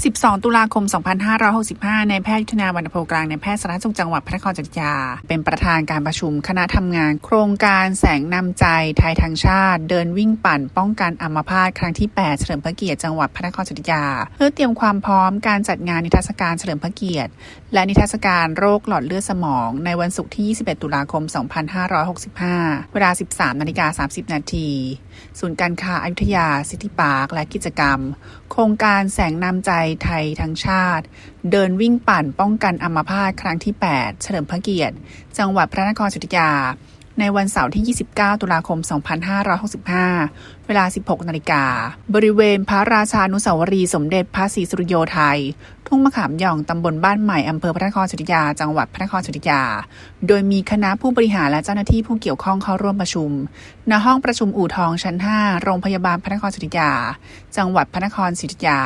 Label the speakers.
Speaker 1: 12 ตุลาคม 2565 ในแพทย์ยุทธนาวรรณโพกลางในแพทย์สาธารณสุขจังหวัดพระนครศรีอยุธยา เป็นประธานการประชุมคณะทำงาน โครงการแสงนำใจไทยทางชาติ เดินวิ่งปั่น ป้องกันอัมพาตครั้งที่ 8 เฉลิมพระเกียรติจังหวัดพระนครศรีอยุธยา เพื่อเตรียมความพร้อมการจัดงานนิทรรศการเฉลิมพระเกียรติ และนิทรรศการโรคหลอดเลือดสมอง ในวันศุกร์ที่ 21 ตุลาคม 2565 เวลา 13นาฬิกา30 นาทีศูนย์การค้าอายุทยาซิตี้พาร์คและกิจกรรม โครงการแสงนำใจไทยทั้งชาติ เดินวิ่งปั่นป้องกันอัมพาตครั้งที่ 8 เฉลิมพระเกียรติ จังหวัดพระนครศรีอยุธยา ในวันเสาร์ที่ 29 ตุลาคม 2565 เวลา 16 นาฬิกา บริเวณพระราชานุสาวรีสมเด็จพระศรีสุริโยไทย ทุ่งมะขามหย่องตำบลบ้านใหม่อำเภอพระนครศรีอยุธยา จังหวัดพระนครศรีอยุธยา โดยมีคณะผู้บริหารและเจ้าหน้าที่ผู้เกี่ยวข้องเข้าร่วมประชุม ณ ห้องประชุมอู่ทองชั้น 5 โรงพยาบาลพระนครศรีอยุธยา จังหวัดพระนครศรีอยุธยา